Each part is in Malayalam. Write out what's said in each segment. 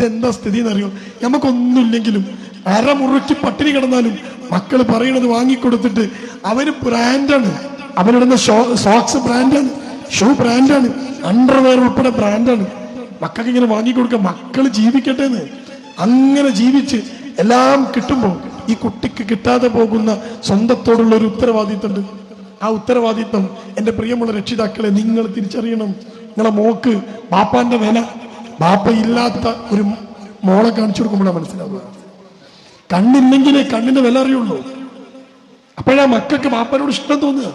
ഇതെന്താ സ്ഥിതി എന്നറിയോ നമുക്കൊന്നുമില്ലെങ്കിലും അരമുറുക്കി പട്ടിണി കിടന്നാലും മക്കൾ പറയണത് വാങ്ങിക്കൊടുത്തിട്ട് അവർ ബ്രാൻഡാണ്. അവനിടുന്ന സോക്സ് ബ്രാൻഡാണ് ഷൂ ബ്രാൻഡാണ് അണ്ടർവെയർ ഉൾപ്പെടെ ബ്രാൻഡാണ്. മക്കൾക്ക് ഇങ്ങനെ വാങ്ങിക്കൊടുക്കുക മക്കൾ ജീവിക്കട്ടെ എന്ന് അങ്ങനെ ജീവിച്ച് എല്ലാം കിട്ടുമ്പോൾ ഈ കുട്ടിക്ക് കിട്ടാതെ പോകുന്ന സ്വന്തത്തോടുള്ള ഒരു ഉത്തരവാദിത്തമുണ്ട്. ആ ഉത്തരവാദിത്തം എന്റെ പ്രിയമുള്ള രക്ഷിതാക്കളെ നിങ്ങൾ തിരിച്ചറിയണം. നിങ്ങളെ മോക്ക് പാപ്പാന്റെ വില ബാപ്പ ഇല്ലാത്ത ഒരു മോളെ കാണിച്ചു കൊടുക്കുമ്പോഴാണ് മനസ്സിലാവുക. കണ്ണില്ലെങ്കിലേ കണ്ണിന്റെ വില അറിയുള്ളൂ. അപ്പോഴാ മക്കൾക്ക് ബാപ്പനോട് ഇഷ്ടം തോന്നുക.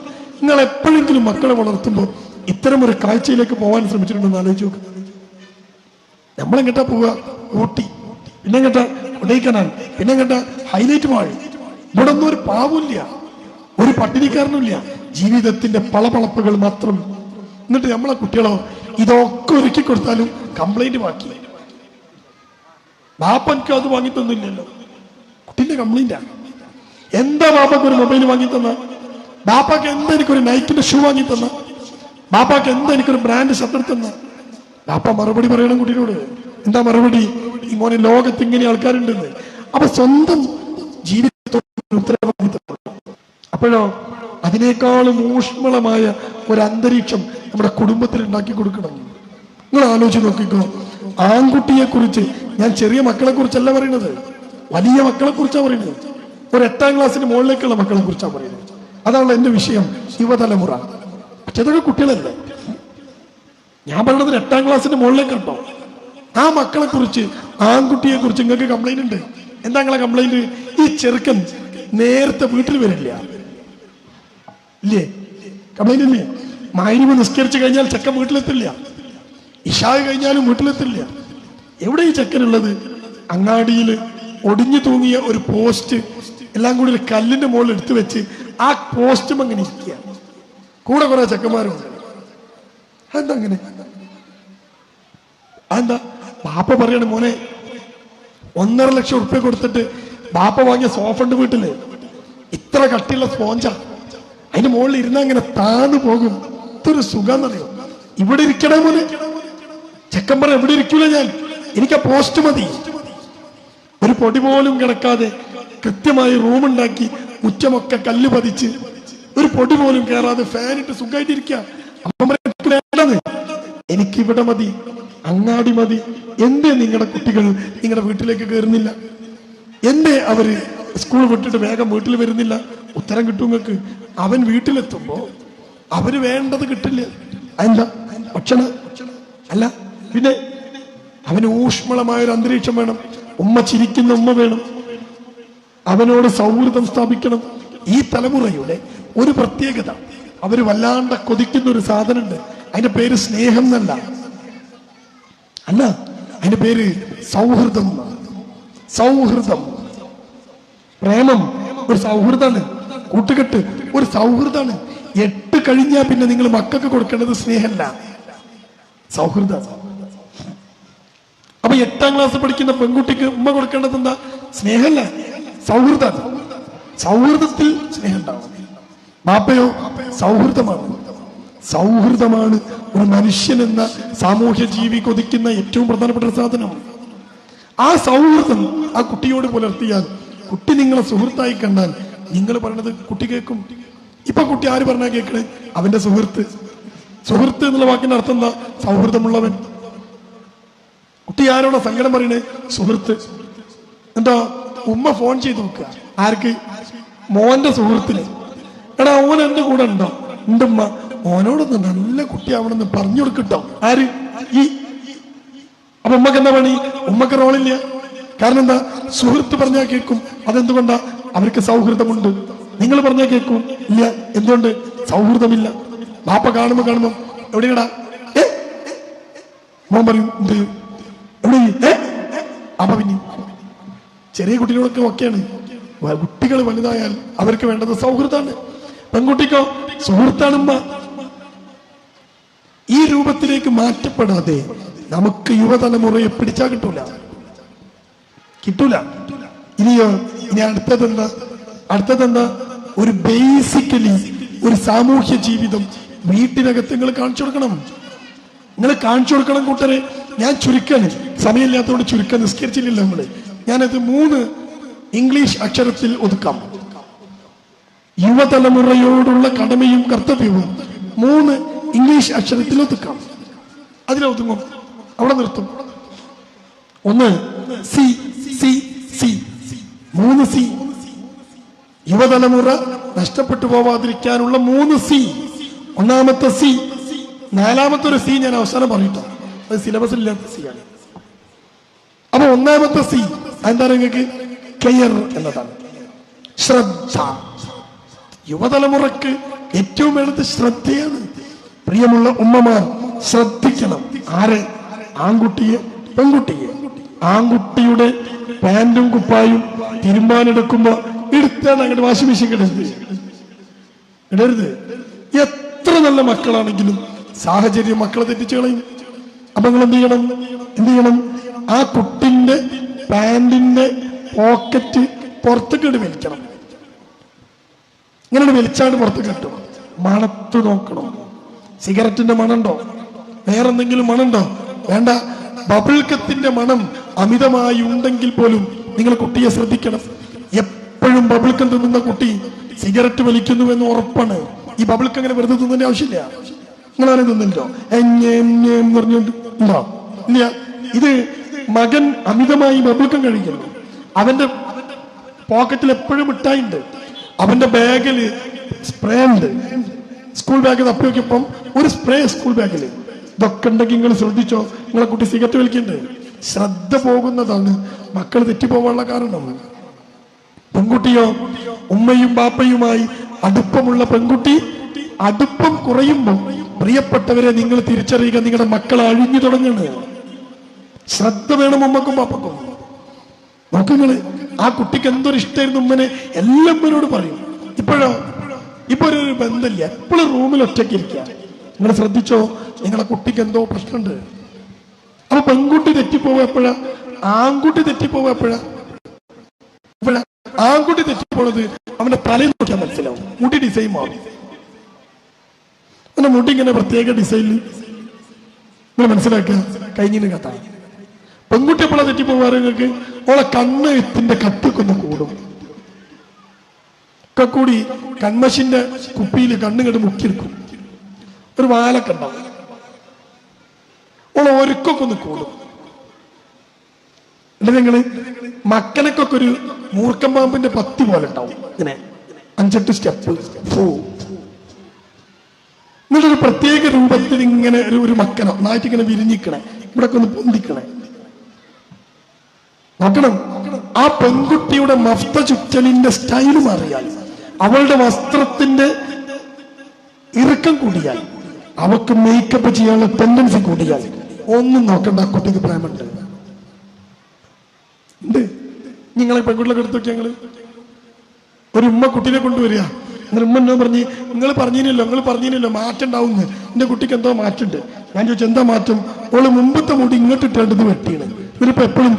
നിങ്ങൾ എപ്പോഴെങ്കിലും മക്കളെ വളർത്തുമ്പോൾ ഇത്തരം ഒരു കാഴ്ചയിലേക്ക് പോകാൻ ശ്രമിച്ചിട്ടുണ്ടെന്ന് ആലോചിച്ച് നോക്കുക നമ്മളെങ്ങട്ടാ പോവുക. ഊട്ടി. പിന്നെ കേട്ട കൊടൈക്കനാൽ. പിന്നെ കേട്ട ഹൈലൈറ്റ് മാൾ. ഇവിടെ ഒന്നും ഒരു പാവില്ല ഒരു പട്ടിണിക്കാരനുമില്ല ജീവിതത്തിന്റെ പളപളപ്പുകൾ മാത്രം. എന്നിട്ട് നമ്മളെ കുട്ടികളോ ഇതൊക്കെ ഒരുക്കി കൊടുത്താലും കംപ്ലൈന്റ് ബാക്കി. ബാപ്പ അത് വാങ്ങി തന്നില്ലല്ലോ. കുട്ടീന്റെ കംപ്ലൈന്റാ. എന്താ ബാപ്പക്ക് ഒരു മൊബൈൽ വാങ്ങി തന്ന? ബാപ്പാക്ക് എന്താ എനിക്കൊരു നൈക്കിന്റെ ഷൂ വാങ്ങി തന്ന? ബാപ്പാക്ക് എന്താ എനിക്കൊരു ബ്രാൻഡ് ഷർട്ട് തന്ന? ബാപ്പ മറുപടി പറയണം കുട്ടീനോട്. എന്താ മറുപടി? ഇങ്ങനെ ലോകത്ത് ഇങ്ങനെ ആൾക്കാരുണ്ടെന്ന്. അപ്പൊ സ്വന്തം ജീവിതത്തോട് ഉത്തരവാദിത്തം അപ്പോഴോ? അതിനേക്കാളും ഊഷ്മളമായ ഒരു അന്തരീക്ഷം നമ്മുടെ കുടുംബത്തിൽ ഉണ്ടാക്കി കൊടുക്കണം. നിങ്ങൾ ആലോചിച്ച് നോക്കിക്കോ. ആൺകുട്ടിയെ കുറിച്ച് ഞാൻ ചെറിയ മക്കളെ കുറിച്ചല്ല പറയുന്നത്. വലിയ മക്കളെ കുറിച്ചാണ് പറയുന്നത്. ഒരു എട്ടാം ക്ലാസ്സിന്റെ മുകളിലേക്കുള്ള മക്കളെ കുറിച്ചാണ് പറയുന്നത്. അതാണല്ലോ എന്റെ വിഷയം യുവതലമുറ. പക്ഷെ അതൊക്കെ കുട്ടികളല്ലേ? ഞാൻ പറയുന്നത് എട്ടാം ക്ലാസ്സിന്റെ മുകളിലേക്ക് കേട്ടോ ആ മക്കളെ കുറിച്ച് ആൺകുട്ടിയെ കുറിച്ച് നിങ്ങൾക്ക് കംപ്ലൈന്റ് ഉണ്ട്? എന്താ നിങ്ങളെ കംപ്ലൈന്റ് ഈ ചെറുക്കൻ നേരത്തെ വീട്ടിൽ വരില്ല. ഇല്ലേ? കംപ്ലൈന്റ് ഇല്ലേ? മായിരുമ നിസ്കരിച്ചു കഴിഞ്ഞാൽ ചെക്കൻ വീട്ടിലെത്തില്ല. ഇഷാവ് കഴിഞ്ഞാലും വീട്ടിലെത്തില്ല. എവിടെ ഈ ചക്കനുള്ളത്? അങ്ങാടിയിൽ ഒടിഞ്ഞു തൂങ്ങിയ ഒരു പോസ്റ്റ് എല്ലാം കൂടി ഒരു കല്ലിന്റെ മുകളിൽ എടുത്തു വെച്ച് ആ പോസ്റ്റും അങ്ങനെ ഇരിക്കുക കൂടെ കുറെ ചെക്കന്മാരുണ്ട്. അതെന്താ അങ്ങനെ? അതെന്താ? ബാപ്പ പറയണ മോനെ ഒന്നര ലക്ഷം ഉറുപ്പ്യ കൊടുത്തിട്ട് ബാപ്പ വാങ്ങിയ സോഫ ഉണ്ട് വീട്ടിൽ. ഇത്ര കട്ടിയുള്ള സ്പോഞ്ചാ അതിന്റെ മുകളിൽ ഇരുന്ന അങ്ങനെ താന്നു പോകും. ഇതൊരു സുഖം എന്നറിയോ? ഇവിടെ ഇരിക്കണേ മോനെ. ചെക്കൻ പറഞ്ഞ എവിടെ ഇരിക്കൂല ഞാൻ? എനിക്ക് ആ പോസ്റ്റ് മതി. ഒരു പൊടി പോലും കിടക്കാതെ കൃത്യമായി റൂം ഉണ്ടാക്കി മുറ്റമൊക്കെ കല്ല് പതിച്ച് ഒരു പൊടി പോലും കയറാതെ ഫാനിട്ട് "എനിക്ക് ഇവിടെ മതി അങ്ങാടി മതി. എന്തേ നിങ്ങളുടെ കുട്ടികൾ നിങ്ങളുടെ വീട്ടിലേക്ക് കയറുന്നില്ല എന്തേ അവർ സ്കൂൾ വിട്ടിട്ട് വേഗം വീട്ടിൽ വരുന്നില്ല? ഉത്തരം കിട്ടും നിങ്ങൾക്ക് അവൻ വീട്ടിലെത്തുമ്പോ അവർ വേണ്ടത് കിട്ടില്ല. അല്ല ഭക്ഷണം? അല്ല പിന്നെ അവന് ഊഷ്മളമായ ഒരു അന്തരീക്ഷം വേണം. ഉമ്മ ചിരിക്കുന്ന ഉമ്മ വേണം. അവനോട് സൗഹൃദം സ്ഥാപിക്കണം. ഈ തലമുറയുടെ ഒരു പ്രത്യേകത അവർ വല്ലാണ്ട കൊതിക്കുന്ന ഒരു സാധനമുണ്ട്. അതിന്റെ പേര് സ്നേഹം എന്നല്ല. അല്ല അതിന്റെ പേര് സൗഹൃദം. സൗഹൃദം. പ്രേമം ഒരു സൗഹൃദമാണ് കൂട്ടുകെട്ട് ഒരു സൗഹൃദമാണ് എട്ട് കഴിഞ്ഞാൽ പിന്നെ നിങ്ങൾ മക്കൾക്ക് കൊടുക്കേണ്ടത് സ്നേഹമല്ല. സൗഹൃദം. അപ്പൊ എട്ടാം ക്ലാസ് പഠിക്കുന്ന പെൺകുട്ടിക്ക് ഉമ്മ കൊടുക്കേണ്ടത് എന്താ? സ്നേഹമല്ല. സൗഹൃദം സൗഹൃദത്തിൽ സ്നേഹം മാപ്പയോ സൗഹൃദമാണ്. സൗഹൃദമാണ് ഒരു മനുഷ്യൻ എന്ന സാമൂഹ്യ ജീവി കൊതിക്കുന്ന ഏറ്റവും പ്രധാനപ്പെട്ട ഒരു സാധനം. ആ സൗഹൃദം ആ കുട്ടിയോട് പുലർത്തിയാൽ കുട്ടി നിങ്ങളെ സുഹൃത്തായി കണ്ടാൽ നിങ്ങൾ പറയണത് കുട്ടി കേൾക്കും. ഇപ്പൊ കുട്ടി ആര് പറഞ്ഞാൽ കേൾക്കണേ? അവന്റെ സുഹൃത്ത്. സുഹൃത്ത് എന്നുള്ള വാക്കിന്റെ അർത്ഥം എന്താ? സൗഹൃദമുള്ളവൻ. കുട്ടി ആരോടെ സങ്കടം പറയണേ? സുഹൃത്ത്. എന്താ ഉമ്മ ഫോൺ ചെയ്ത് നോക്കുക. ആർക്ക്? മോന്റെ സുഹൃത്തിന് എടാ ഓൻ എന്റെ കൂടെ ഉണ്ടോ? എന്റെ ഉമ്മ ഓനോടൊന്ന് നല്ല കുട്ടിയാവണമെന്ന് പറഞ്ഞു കൊടുക്കട്ടോ. ആര്? ഈ അപ്പൊ ഉമ്മക്ക് എന്താ പണി? ഉമ്മക്ക് റോളില്ല കാരണം എന്താ? സുഹൃത്ത് പറഞ്ഞാൽ കേൾക്കും അതെന്തുകൊണ്ടാ? അവർക്ക് സൗഹൃദമുണ്ട്. നിങ്ങൾ പറഞ്ഞാൽ കേൾക്കും ഇല്ല. എന്തുകൊണ്ട്? സൗഹൃദമില്ല. ബാപ്പ കാണുമ്പോ കാണുമ്പോ എവിടെയാടാ? മോൻ പറയും അപ്പൊ പിന്നെ ചെറിയ കുട്ടികളൊക്കെ ഒക്കെയാണ്. കുട്ടികൾ വലുതായാൽ അവർക്ക് വേണ്ടത് സൗഹൃദമാണ് പെൺകുട്ടിക്കോ സുഹൃത്താണ് ഉമ്മ. ഈ രൂപത്തിലേക്ക് മാറ്റപ്പെടാതെ നമുക്ക് യുവതലമുറയെ പിടിച്ചാൽ കിട്ടൂല. കിട്ടൂല. ഇനിയോ ഇനി അടുത്തതെന്താ? അടുത്തതെന്താ? ഒരു ബേസിക്കലി ഒരു സാമൂഹ്യ ജീവിതം വീട്ടിനകത്ത് നിങ്ങൾ കാണിച്ചു കൊടുക്കണം. നിങ്ങൾ കാണിച്ചു കൊടുക്കണം കൂട്ടരെ. ഞാൻ ചുരുക്കാണ് സമയമില്ലാത്തതുകൊണ്ട് ചുരുക്കാൻ നിസ്കരിച്ചില്ലല്ലോ നമ്മൾ. ഞാനത് മൂന്ന് ഇംഗ്ലീഷ് അക്ഷരത്തിൽ ഒതുക്കാം. യുവതലമുറയോടുള്ള കടമയും കർത്തവ്യവും മൂന്ന് ഇംഗ്ലീഷ് അക്ഷരത്തിൽ ഒതുക്കാം. അതിലൊതുങ്ങും അവിടെ നിർത്തും. ഒന്ന് സി സി സി. മൂന്ന് സി. യുവതലമുറ നഷ്ടപ്പെട്ടു പോവാതിരിക്കാനുള്ള മൂന്ന് സി. ഒന്നാമത്തെ സി. നാലാമത്തെ ഒരു സി ഞാൻ അവസാനം പറയട്ടോ അത് സിലബസിൽ ഇല്ലാത്ത സി ആണ്. അപ്പൊ ഒന്നാമത്തെ സി എന്താണ് നിങ്ങൾക്ക്? കെയർ എന്നതാണ്. ശ്രദ്ധ. യുവതലമുറക്ക് ഏറ്റവും വേണ്ടത് ശ്രദ്ധയാണ്. പ്രിയമുള്ള ഉമ്മമാർ ശ്രദ്ധിക്കണം. ആരെ? ആൺകുട്ടിയെ പെൺകുട്ടിയെ. ആൺകുട്ടിയുടെ പാന്റും കുപ്പായും തിരുമ്പാനെടുക്കുമ്പോ എടുത്താണ് അങ്ങോട്ട് വാഷിംഗ് മെഷീൻ കിടരുത് ഇടരുത്. എത്ര നല്ല മക്കളാണെങ്കിലും സാഹചര്യം മക്കളെ തെറ്റിച്ചു കളയും. അപ്പൊ നിങ്ങൾ എന്ത് ചെയ്യണം? എന്ത് ചെയ്യണം ആ കുട്ടിന്റെ പാന്റിന്റെ പോക്കറ്റ് പുറത്തേക്ക് വലിക്കണം. ഇങ്ങനെ വലിച്ചാണ്ട് പുറത്തേക്ക് കിട്ടും മണത്ത് നോക്കണം. സിഗരറ്റിന്റെ മണുണ്ടോ വേറെന്തെങ്കിലും മണുണ്ടോ വേണ്ട. ബബിൾക്കത്തിന്റെ മണം അമിതമായി ഉണ്ടെങ്കിൽ പോലും നിങ്ങൾ കുട്ടിയെ ശ്രദ്ധിക്കണം. എപ്പോഴും ബബിൾക്കം തിന്നുന്ന കുട്ടി സിഗരറ്റ് വലിക്കുന്നു എന്ന് ഉറപ്പാണ്. ഈ ബബിൾക്ക് അങ്ങനെ വെറുതെ തിന്നേണ്ട ആവശ്യമില്ല. നിങ്ങൾ ആരും തിന്നില്ലോ എന്ന് പറഞ്ഞുകൊണ്ട് ഉണ്ടോ? ഇല്ല. ഇത് മകൻ അമിതമായി ബബിൾക്കം കഴിക്കുന്നു. അവന്റെ പോക്കറ്റിൽ എപ്പോഴും മിഠായിണ്ട് അവന്റെ ബാഗിൽ സ്പ്രേ ഉണ്ട്. സ്കൂൾ ബാഗ് തപ്പി നോക്കിയപ്പം ഒരു സ്പ്രേ സ്കൂൾ ബാഗിൽ ഇതൊക്കെ ഉണ്ടെങ്കിൽ നിങ്ങൾ ശ്രദ്ധിച്ചോ. നിങ്ങളെ കുട്ടി സിഗരറ്റ് വലിക്കണ്ടേ ശ്രദ്ധ പോകുന്നതാണ്. മക്കൾ തെറ്റിപ്പോവാനുള്ള കാരണം. പെൺകുട്ടിയോ ഉമ്മയും ബാപ്പയുമായി അടുപ്പമുള്ള പെൺകുട്ടി അടുപ്പം കുറയുമ്പോൾ പ്രിയപ്പെട്ടവരെ നിങ്ങൾ തിരിച്ചറിയുക നിങ്ങളുടെ മക്കൾ അഴിഞ്ഞു തുടങ്ങുന്നു ശ്രദ്ധ വേണം ഉമ്മക്കും പാപ്പക്കും നോക്കുങ്ങൾ ആ കുട്ടിക്ക് എന്തൊരു ഇഷ്ടമായിരുന്നു ഉമ്മനെ എല്ലാം ഉമ്മനോട് പറയും. ഇപ്പോഴോ? ഇപ്പൊ ഒരു ബന്ധമില്ല. എപ്പോഴും റൂമിൽ ഒറ്റയ്ക്ക് ഇരിക്കുക. നിങ്ങൾ ശ്രദ്ധിച്ചോ? നിങ്ങളെ കുട്ടിക്ക് എന്തോ പ്രശ്നമുണ്ട്. അപ്പൊ പെൺകുട്ടി തെറ്റിപ്പോവുക എപ്പോഴാ? ആൺകുട്ടി തെറ്റിപ്പോവുക എപ്പോഴാ? ആൺകുട്ടി തെറ്റിപ്പോണത് അവന്റെ തലയിൽ നോക്കിയാൽ മനസ്സിലാവും. മുടി ഡിസൈൻ മാറും. അവന്റെ മുടി ഇങ്ങനെ പ്രത്യേക ഡിസൈനിൽ നിങ്ങൾ മനസ്സിലാക്കുക കഴിഞ്ഞിന് കഥ? പെൺകുട്ടി എപ്പോഴാ തെറ്റിപ്പോവാറ് നിങ്ങൾക്ക്? ഓളെ കണ്ണ് എത്തിന്റെ കട്ടിക്കൊന്ന് കൂടും. ഒക്കെ കൂടി കൺമഷിന്റെ കുപ്പിയിൽ കണ്ണ് കണ്ട് മുക്കിയെടുക്കും. ഒരു വാലൊക്കെ ഓളെ ഒരുക്കൊക്കെ ഒന്ന് കൂടും. എന്നിട്ട് നിങ്ങൾ മക്കനക്കൊക്കെ ഒരു മൂർക്കമ്പാമ്പിന്റെ പത്തി പോലെ ഉണ്ടാവും. ഇങ്ങനെ അഞ്ചെട്ട് സ്റ്റെപ്പ്. ഫൂ. എന്നിട്ടൊരു പ്രത്യേക രൂപത്തിൽ ഇങ്ങനെ ഒരു ഒരു മക്കനോ നായിട്ട് ഇങ്ങനെ വിരിഞ്ഞിക്കണേ ഇവിടെ ഒന്ന് പൊന്തിക്കണേ. നോക്കണം. ആ പെൺകുട്ടിയുടെ മഫ്ത ചുറ്റലിന്റെ സ്റ്റൈൽ മാറിയാൽ അവളുടെ വസ്ത്രത്തിന്റെ ഇറുക്കം കൂടിയാൽ അവക്ക് മേക്കപ്പ് ചെയ്യാനുള്ള ടെൻഡൻസി കൂടിയാൽ ഒന്നും നോക്കണ്ട ആ കുട്ടിക്ക് പ്രേമുണ്ട്. നിങ്ങളെ പെൺകുട്ടികളൊക്കെ എടുത്തു നോക്കിയാൽ ഒരു ഉമ്മ കുട്ടീനെ കൊണ്ടുവരിക. എന്നിട്ട് പറഞ്ഞ് നിങ്ങൾ പറഞ്ഞില്ലല്ലോ നിങ്ങൾ പറഞ്ഞില്ലല്ലോ മാറ്റം ഉണ്ടാവുന്നു എന്റെ കുട്ടിക്ക് എന്തോ മാറ്റുണ്ട് ഞാൻ ചോദിച്ചു എന്താ മാറ്റം? ഓൾ മുമ്പത്തെ മുടി ഇങ്ങോട്ട് ഇട്ടേണ്ടത് വെട്ടിയാണ്. ഇവരിപ്പോ എപ്പോഴും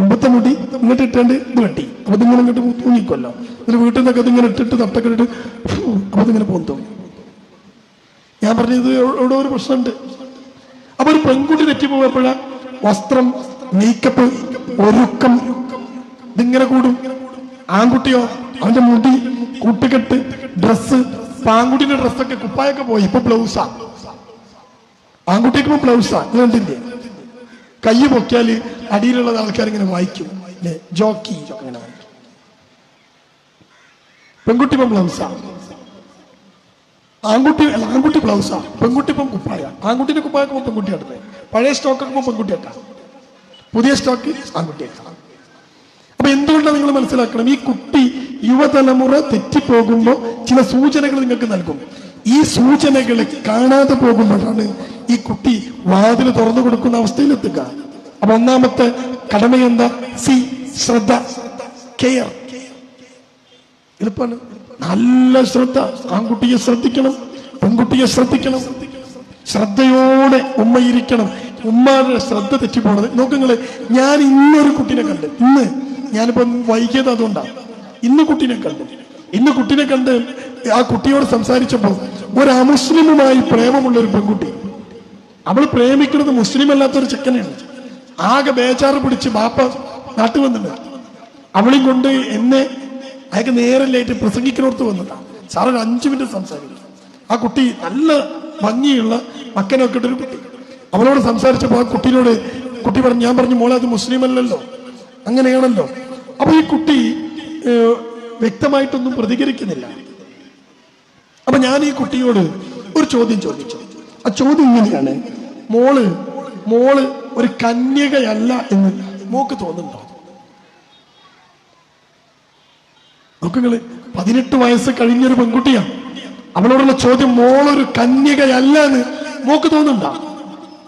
മുമ്പത്തെ മുടി ഇങ്ങോട്ട് ഇട്ടേണ്ട ഇത് വെട്ടി. അപ്പൊ ഇതിങ്ങനെ ഇങ്ങോട്ട് തൂങ്ങിക്കൊല്ലോ. എന്നിട്ട് വീട്ടിൽ നിന്നൊക്കെ ഇതിങ്ങനെ ഇട്ടിട്ട് തട്ടൊക്കെ ഇട്ടിട്ട് അപ്പൊ ഇതിങ്ങനെ പോന്തും ഞാൻ പറഞ്ഞത് ഇവിടെ ഒരു പ്രശ്നമുണ്ട്. അപ്പൊ ഒരു പെൺകുട്ടി തെറ്റിപ്പോയപ്പോഴാ വസ്ത്രം മേക്കപ്പ് ഒരുക്കം ഇതിങ്ങനെ കൂടും. ആൺകുട്ടിയോ അവന്റെ മുടി കൂട്ടുകെട്ട് ഡ്രസ്സ് ആൺകുട്ടിന്റെ ഡ്രസ്സൊക്കെ കുപ്പായൊക്കെ പോയി. ഇപ്പൊ ബ്ലൗസാ. ആൺകുട്ടിക്ക് ഇപ്പൊ ബ്ലൗസാ. കണ്ടില്ലേ? കൈ പൊക്കിയാൽ അടിയിലുള്ള ആൾക്കാർ ഇങ്ങനെ വായിക്കും. അല്ലേ? ജോക്കി. അങ്ങനെ പെൺകുട്ടി ഇപ്പം ബ്ലൗസാ. ആൺകുട്ടി അല്ല ആൺകുട്ടി ബ്ലൗസാ. പെൺകുട്ടി ഇപ്പം കുപ്പായ. ആൺകുട്ടിന്റെ കുപ്പായൊക്കെ പെൺകുട്ടി ഇടുന്നത്. പഴയ സ്റ്റോക്കൊക്കെ പെൺകുട്ടി ഇട്ടാ. പുതിയ സ്റ്റോക്ക് ആൺകുട്ടി ഇട്ടാ. അപ്പൊ എന്തുകൊണ്ടാണ് നിങ്ങൾ മനസ്സിലാക്കണം? ഈ കുട്ടി യുവതലമുറ തെറ്റിപ്പോകുമ്പോൾ ചില സൂചനകൾ നിങ്ങൾക്ക് നൽകും. ഈ സൂചനകൾ കാണാതെ പോകുമ്പോഴാണ് ഈ കുട്ടി വാതിൽ തുറന്നു കൊടുക്കുന്ന അവസ്ഥയിലെത്തുക. അപ്പൊ ഒന്നാമത്തെ കടമ എന്താ സി ശ്രദ്ധ കെയർ. എളുപ്പമാണ് നല്ല ശ്രദ്ധ. ആൺകുട്ടിയെ ശ്രദ്ധിക്കണം പെൺകുട്ടിയെ ശ്രദ്ധിക്കണം. ശ്രദ്ധയോടെ ഉമ്മ ഇരിക്കണം. ഉമ്മയുടെ ശ്രദ്ധ തെറ്റിപ്പോണത്. നോക്കുങ്ങൾ ഞാൻ ഇന്നൊരു കുട്ടീനെ കണ്ട്. ഇന്ന് ഞാനിപ്പോ വൈകിയത് അതുകൊണ്ടാണ് ഇന്ന് കുട്ടീനെ കണ്ടു. ഇന്ന് കുട്ടിനെ കണ്ട് ആ കുട്ടിയോട് സംസാരിച്ചപ്പോൾ ഒരു അമുസ്ലിമുമായി പ്രേമമുള്ള ഒരു പെൺകുട്ടി. അവൾ പ്രേമിക്കുന്നത് മുസ്ലിം അല്ലാത്തൊരു ചെക്കനെയാണ്. ആകെ ബേജാറ് പിടിച്ച് ബാപ്പ നാട്ടിൽ വന്നില്ല. അവളെയും കൊണ്ട് എന്നെ അയാൾക്ക് നേരല്ലായിട്ട് പ്രസംഗിക്കുന്നോർത്ത് വന്നതാണ് സാറ് ഒരു അഞ്ചു മിനിറ്റ് സംസാരിക്കും. ആ കുട്ടി നല്ല ഭംഗിയുള്ള മക്കനൊക്കെ ഇട്ടൊരു കുട്ടി. അവളോട് സംസാരിച്ചപ്പോൾ ആ കുട്ടിയോട് കുട്ടി പറഞ്ഞു ഞാൻ പറഞ്ഞു മോളെ അത് മുസ്ലിം അല്ലല്ലോ അങ്ങനെയാണല്ലോ. അപ്പൊ ഈ കുട്ടി വ്യക്തമായിട്ടൊന്നും പ്രതികരിക്കുന്നില്ല. അപ്പൊ ഞാൻ ഈ കുട്ടിയോട് ഒരു ചോദ്യം ചോദിച്ചു. ആ ചോദ്യം ഇങ്ങനെയാണ്. മോൾ മോൾ ഒരു കന്യകയല്ല എന്ന് മോക്ക് തോന്നുന്നുണ്ടോ? നോക്കുങ്ങൾ പതിനെട്ട് വയസ്സ് കഴിഞ്ഞൊരു പെൺകുട്ടിയാണ് അവളോടുള്ള ചോദ്യം മോളൊരു കന്യകയല്ല എന്ന് മോക്ക് തോന്നുന്നുണ്ടോ?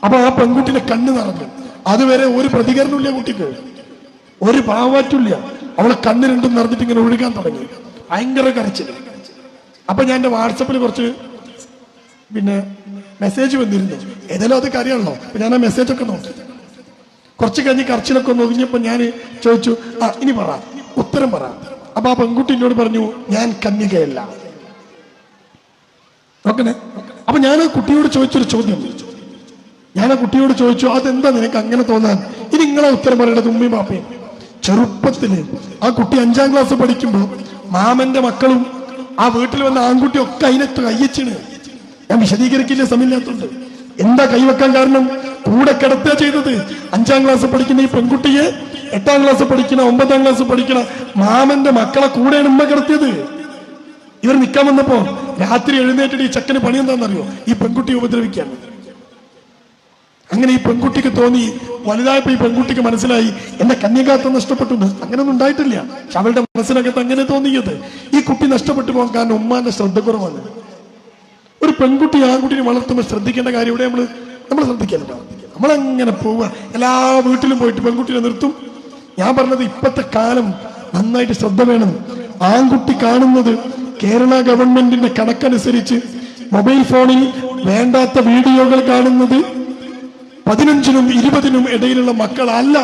അപ്പൊ ആ പെൺകുട്ടിയുടെ കണ്ണ് നിറഞ്ഞു. അതുവരെ ഒരു പ്രതികരണമില്ല കുട്ടിക്ക്. ഒരു പാവാറ്റില്ല അവളെ കണ്ണ് രണ്ടും നിറഞ്ഞിട്ട് ഇങ്ങനെ ഒഴുകാൻ തുടങ്ങി. ഭയങ്കര കരച്ചിൽ. അപ്പൊ ഞാൻ എന്റെ വാട്സപ്പിൽ കുറച്ച് പിന്നെ മെസ്സേജ് വന്നിരുന്നു. ഏതായാലും അത് അറിയാണല്ലോ. അപ്പൊ ഞാൻ ആ മെസ്സേജ് ഒക്കെ നോക്കി. കുറച്ച് കഴിഞ്ഞ് കരച്ചിലൊക്കെ ഒന്ന് ഒതുങ്ങിയപ്പോ ഞാൻ ചോദിച്ചു ആ ഇനി പറ. ഉത്തരം പറ. അപ്പൊ ആ പെൺകുട്ടി എന്നോട് പറഞ്ഞു ഞാൻ കന്യകയല്ല. നോക്കണേ. അപ്പൊ ഞാൻ ആ കുട്ടിയോട് ചോദിച്ചൊരു ചോദ്യം. ഞാൻ ആ കുട്ടിയോട് ചോദിച്ചു അതെന്താ നിനക്ക് അങ്ങനെ തോന്നാൻ? ഇനി നിങ്ങളെ ഉത്തരം പറയേണ്ടത് ഉമ്മയും പാപ്പയും ചെറുപ്പത്തിൽ ആ കുട്ടി അഞ്ചാം ക്ലാസ് പഠിക്കുമ്പോൾ മാമന്റെ മക്കളും ആ വീട്ടിൽ വന്ന ആൺകുട്ടി ഒക്കെ അതിനകത്ത് കയ്യച്ചിണ്. ഞാൻ വിശദീകരിക്കില്ല സമയമില്ലാത്തതുണ്ട് എന്താ കൈവെക്കാൻ കാരണം? കൂടെ കിടത്തുക ചെയ്തത്. അഞ്ചാം ക്ലാസ് പഠിക്കുന്ന ഈ പെൺകുട്ടിയെ എട്ടാം ക്ലാസ് പഠിക്കണ ഒമ്പതാം ക്ലാസ് പഠിക്കണ മാമന്റെ മക്കളെ കൂടെയാണ് ഉമ്മ കിടത്തിയത്. ഇവർ നിൽക്കാൻ വന്നപ്പോ രാത്രി എഴുന്നേറ്റിട്ട് ഈ ചക്കന് പണി എന്താണെന്നറിയോ ഈ പെൺകുട്ടിയെ ഉപദ്രവിക്കാൻ. അങ്ങനെ ഈ പെൺകുട്ടിക്ക് തോന്നി വലുതായപ്പോ ഈ പെൺകുട്ടിക്ക് മനസ്സിലായി എന്റെ കന്യകാത്വം നഷ്ടപ്പെട്ടു അങ്ങനൊന്നും ഉണ്ടായിട്ടില്ല. പക്ഷെ അവളുടെ മനസ്സിനകത്ത് അങ്ങനെ തോന്നിയത് ഈ കുട്ടി നഷ്ടപ്പെട്ടു പോകാൻ കാരണം ഉമ്മാന്റെ ശ്രദ്ധക്കുറവാണ് ഒരു പെൺകുട്ടി ആൺകുട്ടിനെ വളർത്തുമ്പോൾ ശ്രദ്ധിക്കേണ്ട കാര്യം ഇവിടെ നമ്മൾ നമ്മൾ ശ്രദ്ധിക്കലുണ്ടോ നമ്മളങ്ങനെ പോവുക. എല്ലാ വീട്ടിലും പോയിട്ട് പെൺകുട്ടിനെ നിർത്തും. ഞാൻ പറഞ്ഞത് ഇപ്പത്തെ കാലം നന്നായിട്ട് ശ്രദ്ധ വേണം. ആൺകുട്ടി കാണുന്നത് കേരള ഗവൺമെന്റിന്റെ കണക്കനുസരിച്ച് മൊബൈൽ ഫോണിൽ വേണ്ടാത്ത വീഡിയോകൾ കാണുന്നത് പതിനഞ്ചിനും ഇരുപതിനും ഇടയിലുള്ള മക്കളല്ല.